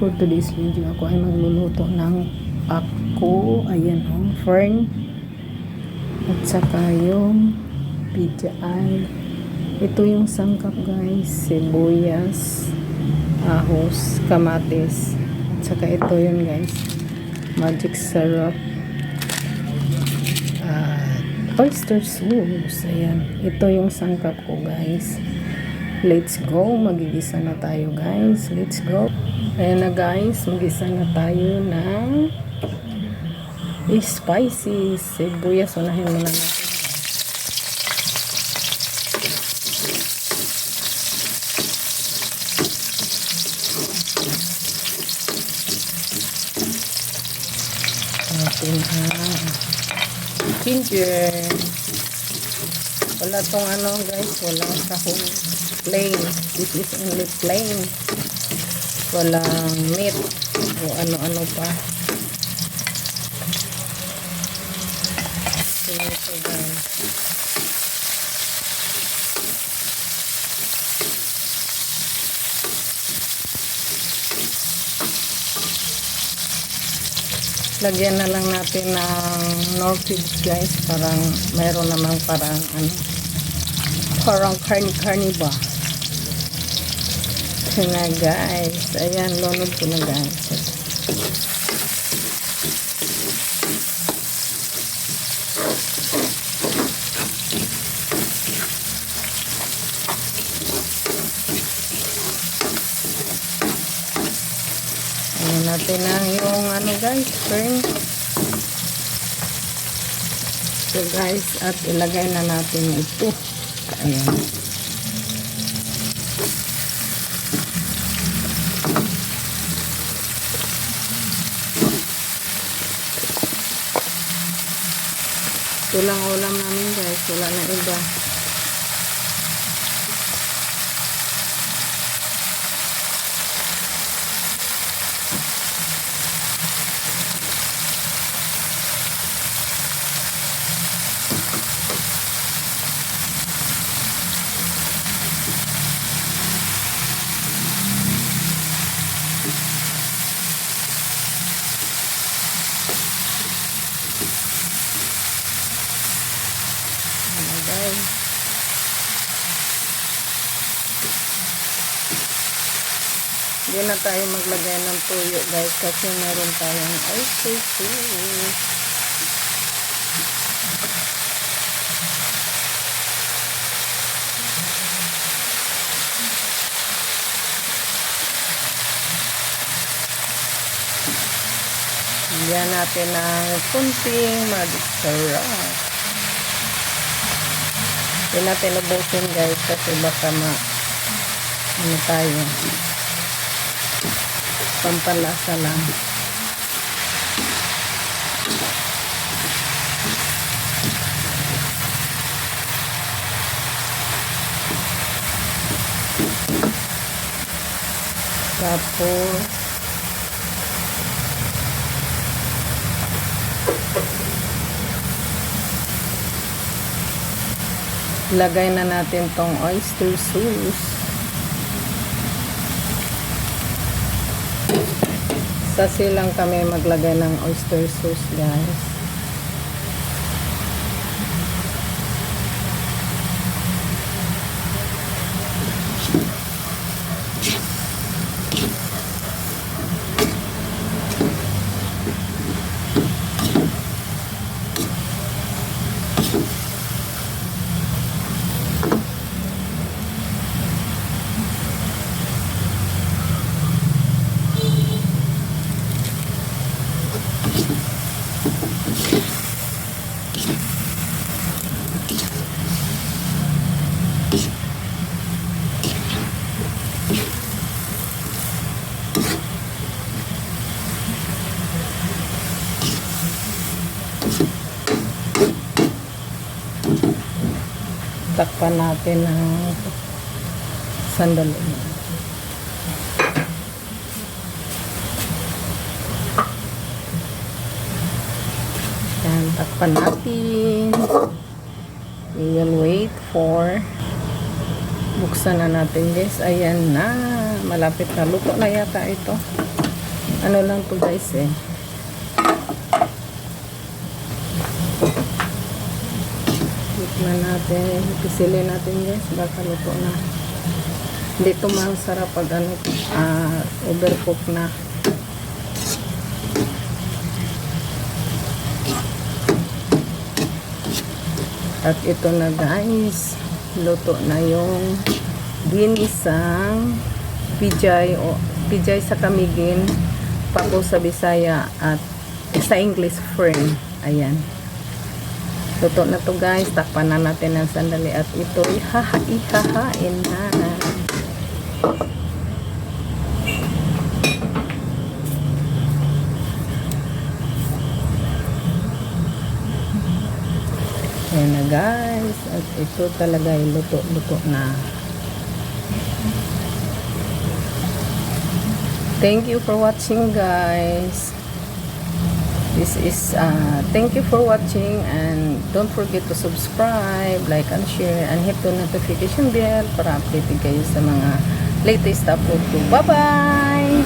For today's video, ako ay magluluto ng ako, ayan o, fern, at saka yung pijaan. Ito yung sangkap guys, sibuyas, ahos, kamatis, at saka ito yun guys, magic syrup, at oyster sauce, ayan. Ito yung sangkap ko guys. Let's go. Magigisa na tayo guys. Let's go. Ayan na guys. Magisa na tayo ng spicy sibuyas. Unahin muna natin. Natin ang ginger. Wala tong ano guys, walang sahog. Plain. This is only plain. Walang meat o ano-ano pa. So, ito guys. Lagyan na lang natin ng Norfid guys. Parang mayroon namang parang ano parang karni-karni ba? Ito na guys. Ayan, lunod ko na guys. Ayan natin na yung ano guys, fern. So guys, at ilagay na natin ito. Ayan. Ito lang ulam namin guys. Wala na iba. Ano guys. Hindi na tayo maglagay ng tuyo guys kasi meron tayong oyster sauce. Bigyan natin ng kunting magic syrup. Hindi natin ubusin guys kasi baka ma ano tayo pampalasa lang. Tapos lagay na natin tong oyster sauce. Sa silang kami maglagay ng oyster sauce, guys. Takpan natin ng sandali. Yan, takpan natin. We wait for buksan na natin guys. Ayan na. Malapit na. Luto na yata ito. Ano lang to guys eh. Tikman natin. Pisilin natin guys. Baka luto na. Hindi to masarap pag ano, ah, overcook na. At ito na guys, luto na yung ginisang pijay o pijay sa kamigin, pako sa Bisaya at sa English friend. Ayan. Luto na to guys, takpan na natin ng sandali at ito ihaha ihahain na. Ayan na guys. At ito talaga ay luto-luto na. Thank you for watching guys. This is, uh, thank you for watching and don't forget to subscribe, like and share and hit the notification bell para updated kayo sa mga latest upload ko. Bye-bye!